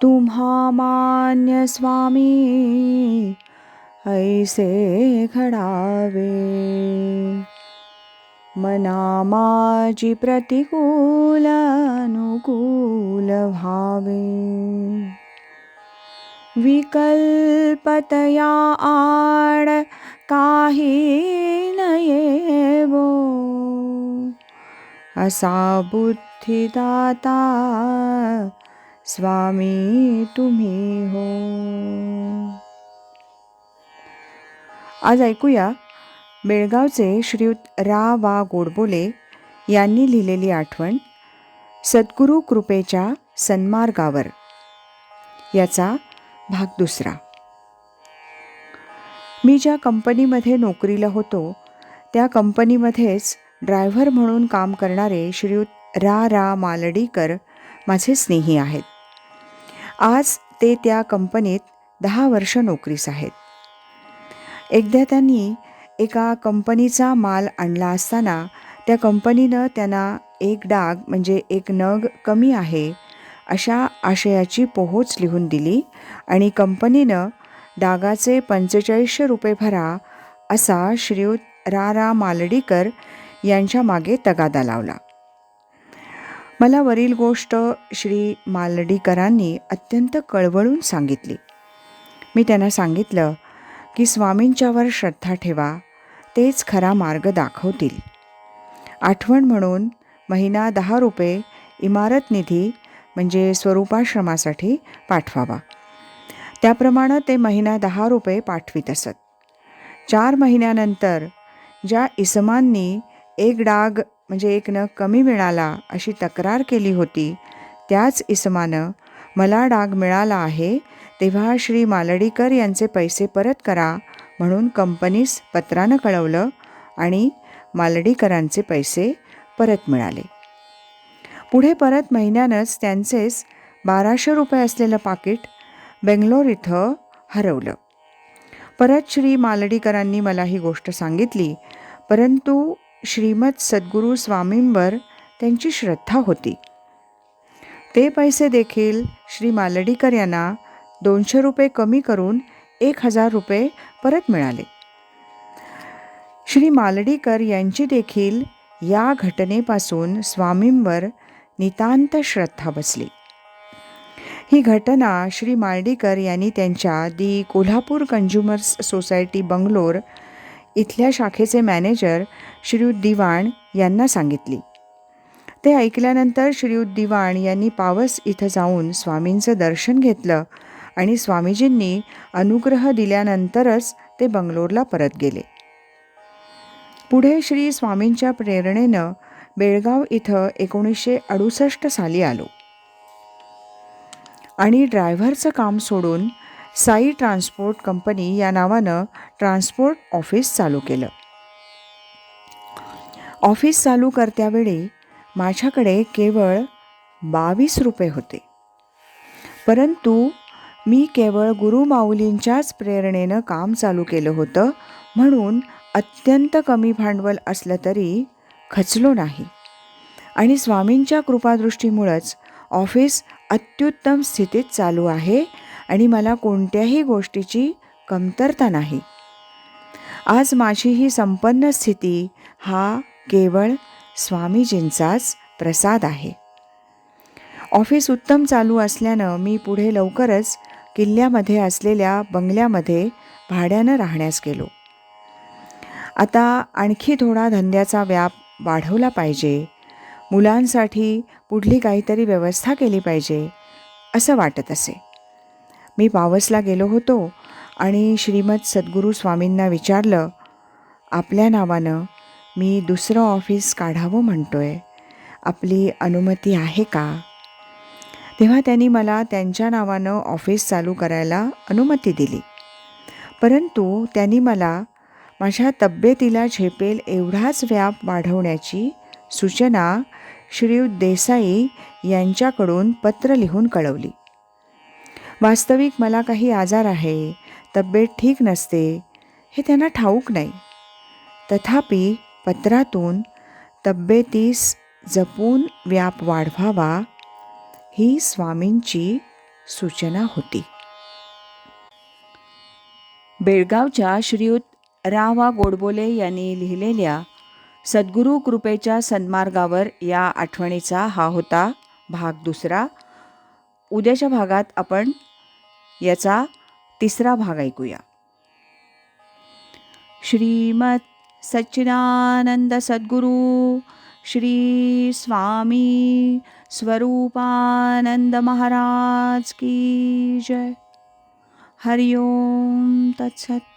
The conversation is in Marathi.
तुम्हा मान्य स्वामी ऐसे घडावे मना माझी प्रतिकूल अनुकूल भावे विकल्पतया आड काही नयेवो असा बुद्धिदाता स्वामी तुम्ही हो. आज ऐकूया बेळगावचे श्रीयुत रा वा गोडबोले यांनी लिहिलेली आठवण सद्गुरू कृपेच्या सन्मार्गावर. याचा भाग दुसरा. मी ज्या कंपनीमध्ये नोकरीला होतो त्या कंपनीमध्येच ड्रायव्हर म्हणून काम करणारे श्रीयुत रा रा मालडीकर माझे स्नेही आहेत. आज ते त्या कंपनीत दहा वर्ष नोकरीस आहेत. एकदा त्यांनी एका कंपनीचा माल आणला असताना त्या कंपनीनं त्यांना एक डाग म्हणजे एक नग कमी आहे अशा आशयाची पोहोच लिहून दिली आणि कंपनीनं डागाचे पंचेचाळीसशे रुपये भरा असा श्रीयुत रा रा मालडीकर यांच्या मागे तगादा लावला. मला वरील गोष्ट श्री मालडीकरांनी अत्यंत कळवळून सांगितली. मी त्यांना सांगितलं की स्वामींच्यावर श्रद्धा ठेवा तेच खरा मार्ग दाखवतील. आठवण म्हणून महिना दहा रुपये इमारत निधी म्हणजे स्वरूपाश्रमासाठी पाठवावा. त्याप्रमाणे ते महिना दहा रुपये पाठवित असत. चार महिन्यानंतर ज्या इसमांनी एक डाग म्हणजे एक नग कमी मिळाला अशी तक्रार केली होती. त्याच इसमानं मला डाग मिळाला आहे तेव्हा श्री मालडीकर यांचे पैसे परत करा म्हणून कंपनीस पत्रानं कळवलं आणि मालडीकरांचे पैसे परत मिळाले. पुढे परत महिन्यानंच त्यांचेच बाराशे रुपये असलेलं पाकिट बेंगलोर इथं हरवलं. परत श्री मालडीकरांनी मला ही गोष्ट सांगितली परंतु श्रीमद सद्गुरू स्वामींवर त्यांची श्रद्धा होती. ते पैसे देखील श्री मालडीकर यांना दोनशे रुपये कमी करून एक हजार रुपये परत मिळाले. श्री मालडीकर यांची देखील या घटनेपासून स्वामींवर नितांत श्रद्धा बसली. ही घटना श्री मालडीकर यांनी त्यांच्या the Kolhapur consumers society Bangalore इथल्या शाखेचे मॅनेजर श्रीयुत दिवाण यांना सांगितली. ते ऐकल्यानंतर श्रीयुत दिवाण यांनी पावस इथं जाऊन स्वामींचं दर्शन घेतलं आणि स्वामीजींनी अनुग्रह दिल्यानंतरच ते बंगलोरला परत गेले. पुढे श्री स्वामींच्या प्रेरणेनं बेळगाव इथं एकोणीसशे अडुसष्ट साली आलो. आणि ड्रायव्हरचं काम सोडून साई ट्रान्सपोर्ट कंपनी या नावानं ट्रान्सपोर्ट ऑफिस चालू केलं. ऑफिस चालू करत्यावेळी माझ्याकडे केवळ बावीस रुपये होते. परंतु मी केवळ गुरुमाऊलींच्याच प्रेरणेनं काम चालू केलं होतं म्हणून अत्यंत कमी भांडवल असलं तरी खचलो नाही. आणि स्वामींच्या कृपादृष्टीमुळंच ऑफिस अत्युत्तम स्थितीत चालू आहे आणि मला कोणत्याही गोष्टीची कमतरता नाही. आज माझी ही संपन्न स्थिती हा केवळ स्वामीजींचाच प्रसाद आहे. ऑफिस उत्तम चालू असल्यानं मी पुढे लवकरच किल्ल्यामध्ये असलेल्या बंगल्यामध्ये भाड्यानं राहण्यास गेलो. आता आणखी थोडा धंद्याचा व्याप वाढवला पाहिजे. मुलांसाठी पुढली काहीतरी व्यवस्था केली पाहिजे असं वाटत असे. मी पावसला गेलो होतो आणि श्रीमद सद्गुरू स्वामींना विचारलं आपल्या नावानं मी दुसरं ऑफिस काढावं म्हणतो आहे आपली अनुमती आहे का? तेव्हा त्यांनी मला त्यांच्या नावानं ऑफिस चालू करायला अनुमती दिली. परंतु त्यांनी मला माझ्या तब्येतीला झेपेल एवढाच व्याप वाढवण्याची सूचना श्रीयुत देसाई यांच्याकडून पत्र लिहून कळवली. वास्तविक मला काही आजार आहे तब्येत ठीक नसते हे त्यांना ठाऊक नाही. तथापि पत्रातून तब्येतीस जपून व्याप वाढवावा ही स्वामींची सूचना होती. बेळगावच्या श्रीयुत रावा गोडबोले यांनी लिहिलेल्या सद्गुरू कृपेच्या सन्मार्गावर या आठवणीचा हा होता भाग दुसरा. उद्याच्या भागात आपण याचा तिसरा भाग ऐकूया. श्रीमत सच्चिदानंद सद्गुरू श्री स्वामी स्वरूपानंद महाराज की जय. हरिओम तत्सत.